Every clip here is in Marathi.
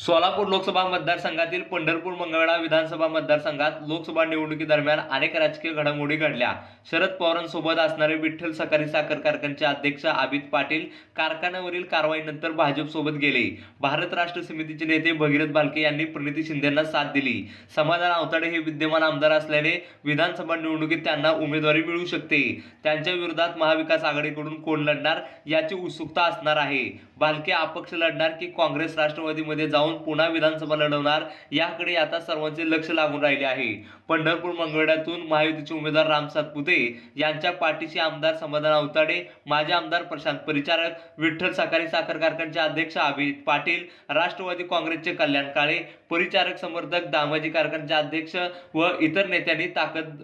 सोलापूर लोकसभा मतदारसंघातील पंढरपूर मंगळवेढा विधानसभा मतदारसंघात लोकसभा निवडणुकीदरम्यान अनेक राजकीय घडामोडी घडल्या. शरद पवारांसोबत असणारे विठ्ठल सहकारी साखर कारखान्याचे अध्यक्ष अमित पाटील कारखान्यावरील कारवाईनंतर भाजपसोबत गेले. भारत राष्ट्र समितीचे नेते भगीरथ भालके यांनी प्रणिती शिंदेंना साथ दिली. समाधान आवताडे हे विद्यमान आमदार असल्याने विधानसभा निवडणुकीत त्यांना उमेदवारी मिळू शकते. त्यांच्या विरोधात महाविकास आघाडीकडून कोण लढणार याची उत्सुकता असणार आहे. बालके अपक्ष लढणार की काँग्रेस राष्ट्रवादीमध्ये जाऊन पुन्हा विधानसभा लढवणार याकडे आता सर्वांचे लक्ष लागून राहिले आहे. पंढरपूर मंगळवेढ्यातून महायुतीचे उमेदवार राम सातपुते यांच्या पाठीशी आमदार समाधान अवताडे माजी आमदार प्रशांत परिचारक विठ्ठल सहकारी साखर कारखान्याचे अध्यक्ष अभिजित पाटील राष्ट्रवादी काँग्रेसचे कल्याण काळे परिचारक समर्थक दामाजी कारखानचे अध्यक्ष व इतर नेत्यांनी ताकद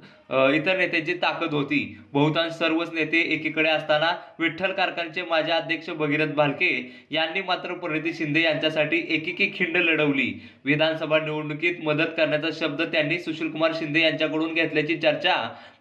इतर नेत्यांची ताकद होती. बहुतांश सर्वच नेते एकीकडे असताना विठ्ठल कारखानचे माजी अध्यक्ष भगीरथ भालके यांनी मात्र प्रणिती शिंदे यांच्यासाठी एकेकी खिंड लढवली. विधानसभा निवडणुकीत मदत करण्याचा शब्द त्यांनी सुशीलकुमार शिंदे यांच्याकडून घेतल्याची चर्चा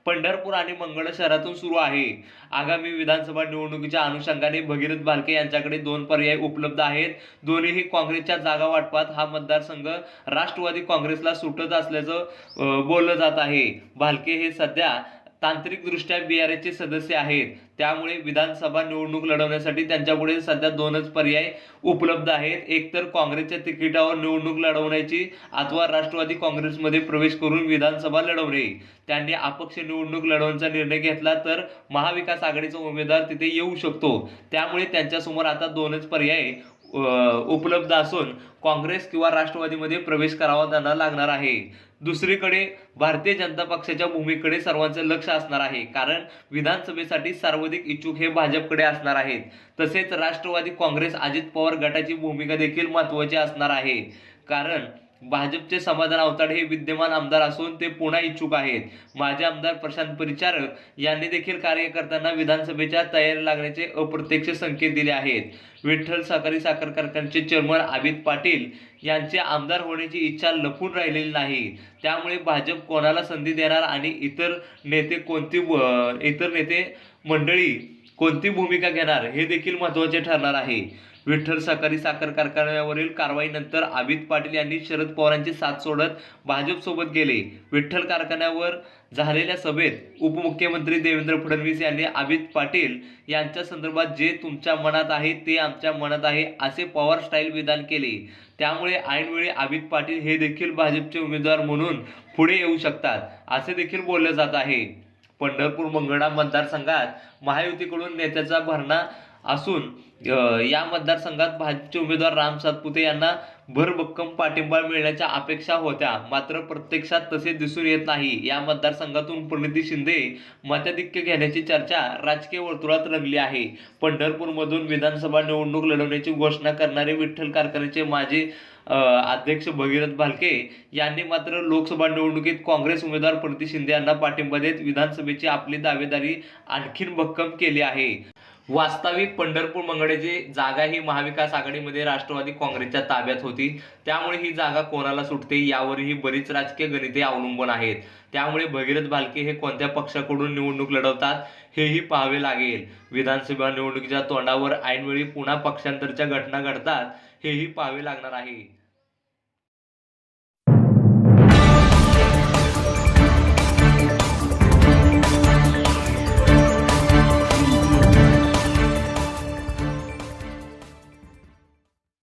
पंढरपूर आणि मंगळ शहरातून सुरू आहे. आगामी विधानसभा निवडणुकीच्या अनुषंगाने भगीरथ भालके यांच्याकडे दोन पर्याय उपलब्ध आहेत. दोन्हीही काँग्रेसच्या जागा वाटपात. हा मतदारसंघ राष्ट्रवादी काँग्रेसला सुटत असल्याचं बोललं जात आहे. भालके हे सध्या तांत्रिकदृष्ट्या बीआरएचे सदस्य आहेत. त्यामुळे विधानसभा निवडणूक लढवण्यासाठी त्यांच्यापुढे सध्या दोनच पर्याय उपलब्ध आहेत. एक तर काँग्रेसच्या तिकिटावर निवडणूक लढवण्याची अथवा राष्ट्रवादी काँग्रेसमध्ये प्रवेश करून विधानसभा लढवणे. त्यांनी अपक्ष निवडणूक लढवण्याचा निर्णय घेतला तर महाविकास आघाडीचा उमेदवार तिथे येऊ शकतो. त्यामुळे त्यांच्यासमोर आता दोनच पर्याय उपलब्ध असून काँग्रेस किंवा राष्ट्रवादीमध्ये प्रवेश करावा त्यांना लागणार आहे. दुसरीकडे भारतीय जनता पक्षाच्या भूमीकडे सर्वांचं लक्ष असणार आहे. कारण विधानसभेसाठी सर्वाधिक इच्छुक हे भाजपकडे असणार आहेत. तसेच राष्ट्रवादी काँग्रेस अजित पवार गटाची भूमिका देखील महत्त्वाची असणार आहे. कारण भाजपचे समाधान अवताडे हे विद्यमान आमदार असून ते पुन्हा इच्छुक आहेत. माजी आमदार प्रशांत परिचारक यांनी देखील कार्यकर्त्यांना विधानसभेच्या तयारी लागण्याचे अप्रत्यक्ष संकेत दिले आहेत. विठ्ठल सहकारी साखर कारखान्याचे चेअरमन अमित पाटील यांचे आमदार होण्याची इच्छा लपून राहिलेली नाही. त्यामुळे भाजप कोणाला संधी देणार आणि इतर नेते कोणती इतर नेते मंडळी कोणती भूमिका घेणार हे देखील महत्त्वाचे ठरणार आहे. विठ्ठल सहकारी साखर कारखान्यावरील कारवाईनंतर अमित पाटील यांनी शरद पवारांची साथ सोडत भाजपसोबत गेले. विठ्ठल कारखान्यावर झालेल्या सभेत उपमुख्यमंत्री देवेंद्र फडणवीस यांनी अमित पाटील यांच्या संदर्भात जे तुमच्या मनात आहे ते आमच्या मनात आहे असे पवार स्टाईल विधान केले. त्यामुळे ऐनवेळी अमित पाटील हे देखील भाजपचे उमेदवार म्हणून पुढे येऊ शकतात असे देखील बोलले जात आहे. पंढरपूर मंगळा मतदारसंघात महायुतीकडून नेत्याचा भरणा असून या मतदारसंघात भाजपचे उमेदवार राम सातपुते यांना भरभक्कम पाठिंबा मिळण्याच्या अपेक्षा होत्या. मात्र प्रत्यक्षात तसे दिसून येत नाही. या मतदारसंघातून प्रणिती शिंदे मताधिक्य घेण्याची चर्चा राजकीय वर्तुळात रंगली आहे. पंढरपूरमधून विधानसभा निवडणूक लढवण्याची घोषणा करणारे विठ्ठल कारखान्याचे माजी अध्यक्ष भगीरथ भालके यांनी मात्र लोकसभा निवडणुकीत काँग्रेस उमेदवार प्रणिती शिंदे यांना पाठिंबा देत विधानसभेची आपली दावेदारी आणखीन भक्कम केली आहे. वास्तविक पंढरपूर मंगळेची जागा ही महाविकास आघाडीमध्ये राष्ट्रवादी काँग्रेसच्या ताब्यात होती त्यामुळे ही जागा कोणाला सुटते यावरही बरीच राजकीय गणिते अवलंबून आहेत. त्यामुळे भगीरथ भालके हे कोणत्या पक्षाकडून निवडणूक लढवतात हेही पाहावे लागेल. विधानसभा निवडणुकीच्या तोंडावर ऐनवेळी पुन्हा पक्षांतरच्या घटना घडतात हेही पाहावे लागणार आहे.